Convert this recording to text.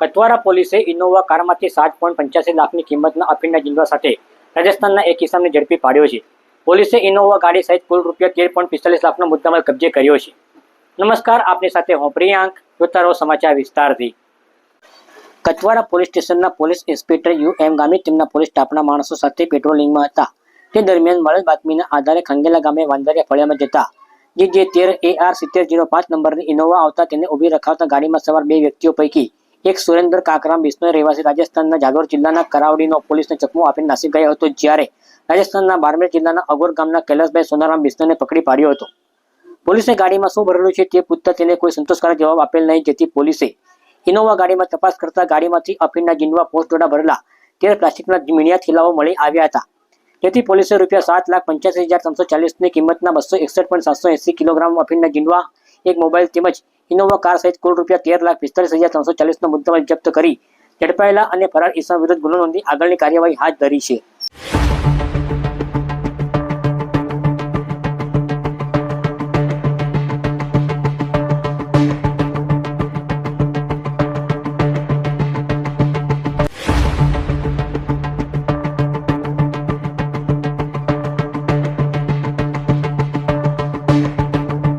કતવારા પોલીસે ઇનોવા કારમાંથી સાત પોઈન્ટ પંચ્યાસી લાખની કિંમતના અફીણના જીંડવા સાથે રાજસ્થાનના એક કિસાનને ઝડપી પાડ્યો છે. પોલીસે ઇનોવા ગાડી સહિત કુલ રૂપિયા તેર પોઈન્ટ પિસ્તાલીસ લાખનો મુદ્દામાલ કબજે કર્યો છે. નમસ્કાર, આપની સાથે હું પ્રિયાંક, જોતા સમાચાર વિસ્તારથી. કચવાડા પોલીસ સ્ટેશનના police inspector U M Gami તેમના પોલીસ સ્ટાફના માણસો સાથે પેટ્રોલિંગમાં હતા. તે દરમિયાન મળેલ બાતમીના આધારે ખંગેલા ગામે વાંદરિયા ફળિયામાં જતા, જે જે તેર એ આર સિત્તેર જીરો પાંચ નંબરની ઇનોવા આવતા તેને ઊભી રખાવતા ગાડીમાં સવાર બે વ્યક્તિઓ પૈકી એક સુરેન્દ્ર કાકરામ બિશ્નોઈ રહેવાસી રાજસ્થાનના જાલોર જિલ્લાના કરાવડીનો પોલીસને ચકમો આપીને નાસી ગયો હતો જ્યારે રાજસ્થાનના બારમેર જિલ્લાના અગોર ગામના કૈલાસભાઈ સોનારામ બિશ્નોઈને પકડી પાડ્યો હતો. પોલીસે ગાડીમાં શું ભરેલું છે તે પૂછતા તેને કોઈ સંતોષકારક જવાબ આપેલ નહીં, જેથી પોલીસે ઇનોવા ગાડીમાં તપાસ કરતા ગાડીમાંથી અફીણના જીંડવા પોસ્ટ જોડા ભરેલા તેર પ્લાસ્ટિકના મીણિયા થેલાઓ મળી આવ્યા હતા. જેથી પોલીસે રૂપિયા સાત લાખ પંચ્યાસી હજાર ત્રણસો ચાલીસની કિંમતના બસો એકસઠ પોઈન્ટ સાતસો એસી કિલોગ્રામ અફીણના જીંડવા એક મોબાઈલ તેમજ ઇનોવા કાર સહિત કુલ રૂપિયા તેર લાખ પિસ્તાલીસ હજાર ત્રણસો ચાલીસનો મુદ્દામાલ જપ્ત કરી ઝડપાયેલા અને ફરાર ઈસમ વિરુદ્ધ ગુનો નોંધી આગળની કાર્યવાહી હાથ ધરી છે.